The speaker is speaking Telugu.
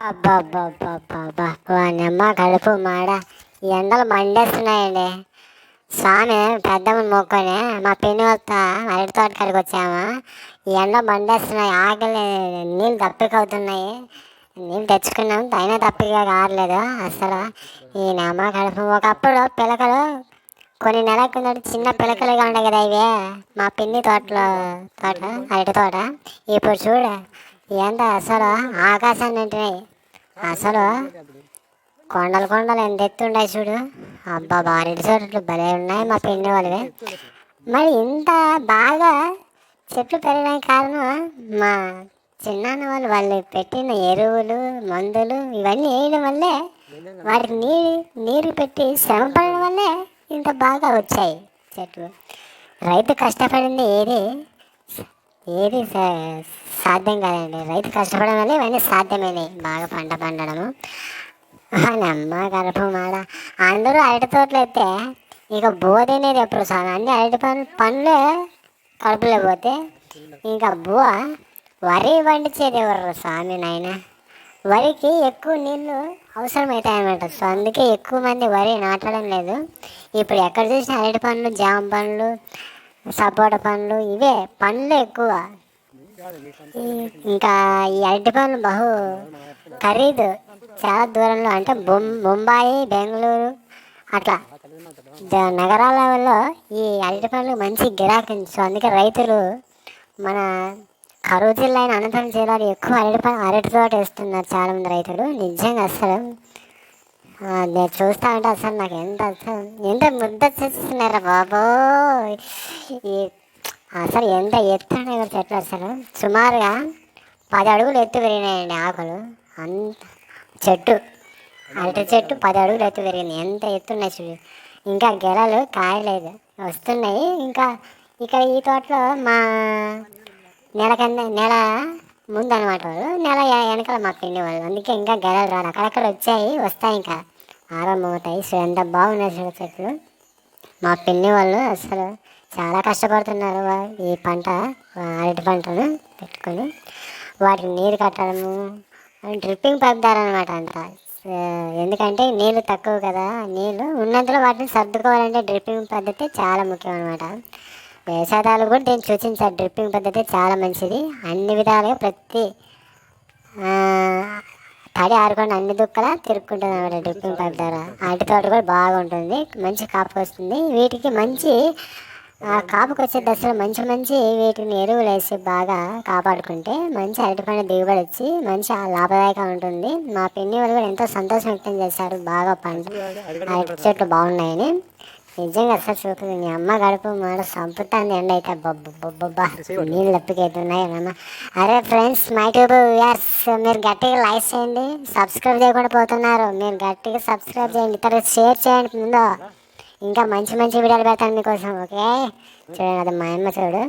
అబ్బాబ్బాబ్బాబ్బా వానమ్మ కడుపు మాడ. ఈ ఎండలు మండేస్తున్నాయండి. స్వామి పెద్దమ్మని మొక్కుని మా పిన్ని వస్త అరటి తోట కాడికి వచ్చాము. ఈ ఎండ మండేస్తున్నాయి ఆకలి నీళ్ళు తప్పికవుతున్నాయి. నీళ్ళు తెచ్చుకున్నాం అయినా దప్పిక కారలేదు అసలు. ఈ నమ్మ కడుపు ఒకప్పుడు పిలకలు కొన్ని నెలల కిందటి చిన్న పిలకలుగా ఉండే కదా ఇవే. మా పిన్ని తోటలో తోట అరటి తోట. ఇప్పుడు చూడ ఎంత అసలు ఆకాశాన్ని ఉంటున్నాయి అసలు కొండలు కొండలు ఎంత ఎత్తుండే చూడు. అబ్బా భారీ చెట్లు భలే ఉన్నాయి మా పిన్ని వాళ్ళవి. మరి ఇంత బాగా చెట్లు పెరగడానికి కారణం మా చిన్నాన్న వాళ్ళు వాళ్ళు పెట్టిన ఎరువులు మందులు ఇవన్నీ వేయడం వల్లే వాటికి నీరు నీరు పెట్టి శ్రమ పడడం వల్లే ఇంత బాగా వచ్చాయి చెట్లు. రైతు కష్టపడింది ఏది? ఏది సాధ్యం కాదండి. రైతు కష్టపడడం వల్ల ఇవన్నీ సాధ్యమైనవి బాగా పంట పండడము. అమ్మ గర్భం ఆడ అందరూ అరటి తోటలు అయితే ఇక బో తినేది ఎప్పుడు సార్ అన్ని అరటి పండ్లు పండ్లే కడుపులో పోతే ఇంకా బువ్వ వరి పండించేది ఎవరు స్వామి నాయన? వరికి ఎక్కువ నీళ్ళు అవసరమవుతాయన్నమాట సో అందుకే ఎక్కువ మంది వరి నాటడం లేదు. ఇప్పుడు ఎక్కడ చూసినా అరటి పండ్లు జామ పండ్లు సపోటా పండ్లు ఇవే పండ్లు ఎక్కువ. ఇంకా ఈ అరటి పండ్లు బహు ఖరీదు. చాలా దూరంలో అంటే బొం బొంబాయి బెంగళూరు అట్లా. నగరాలలో ఈ అరటి పండ్లు మంచి గిరాకీ సో అందుకే రైతులు మన కరువు జిల్లా అయిన అనంతరం జిల్లాలో ఎక్కువ అరటి ప అరటి తోట వేస్తున్నారు చాలామంది రైతులు. నిజంగా అసలు నేను చూస్తా ఉంటే అసలు నాకు ఎంత అసలు ఎంత ముద్ద చేస్తున్నారా బాబో ఈ అసలు ఎంత ఎత్తునే చెట్లు అసలు. సుమారుగా పది అడుగులు ఎత్తు పెరిగినాయండి ఆకులు. అంత చెట్టు అరటి చెట్టు పది అడుగులు ఎత్తు పెరిగింది. ఎంత ఎత్తున్నాయి చూడు. ఇంకా గెలలు కాయలేదు. వస్తున్నాయి. ఇంకా ఇక్కడ ఈ తోటలో మా నెల కింద నెల ముందు అనమాట వాళ్ళు. నెల వెనకాల మా పిండి వాళ్ళు. అందుకే ఇంకా గెలలు రాదు అక్కడక్కడ వచ్చాయి వస్తాయి ఇంకా. ఆరంభమవుతాయి సో ఎంత బాగున్నాయి చూడు చెట్లు. మా పిన్ని వాళ్ళు అసలు చాలా కష్టపడుతున్నారు ఈ పంట అరటి పంటను పెట్టుకొని. వాటికి నీరు కట్టడము డ్రిప్పింగ్ పడతారనమాట అంతా. ఎందుకంటే నీళ్ళు తక్కువ కదా నీళ్ళు ఉన్నంతలో వాటిని సర్దుకోవాలంటే డ్రిప్పింగ్ పద్ధతి చాలా ముఖ్యం అనమాట వ్యవసాయదారులు కూడా దీన్ని సూచించారు డ్రిప్పింగ్ పద్ధతి చాలా మంచిది. అన్ని విధాలుగా ప్రతి తడి ఆడుకొని అన్ని దుక్కల తిరుక్కుంటుంది అనమాట డ్రిప్పింగ్ పైప్ ద్వారా. అరటి తోట కూడా బాగుంటుంది మంచి కాపు వస్తుంది. వీటికి మంచి కాపుకి వచ్చే దశలో మంచి మంచి వీటిని ఎరువులు వేసి బాగా కాపాడుకుంటే మంచి అరటిపండు దిగుబడి వచ్చి మంచి లాభదాయకంగా ఉంటుంది. మా పిన్ని వాళ్ళు కూడా ఎంతో సంతోషం వ్యక్తం చేశారు. బాగా పంట అరటి చెట్లు బాగున్నాయని. నిజంగా అసలు చూపుతుంది మీ అమ్మ గడుపు మాట సంపుతాంది ఎండ అయితే. బొబ్బు బొబ్బబ్బా నీళ్ళు తప్పికైతున్నాయి అమ్మ. అరే ఫ్రెండ్స్ మై ట్యూబ్ వ్యూయర్స్ మీరు గట్టిగా లైక్ చేయండి సబ్స్క్రైబ్ చేయకుండా పోతున్నారు. మీరు గట్టిగా సబ్స్క్రైబ్ చేయండి ఇతర షేర్ చేయండి ముందు. ఇంకా మంచి మంచి వీడియోలు పెడతాను మీకోసం ఓకే చూడండి అది మా అమ్మ చూడు.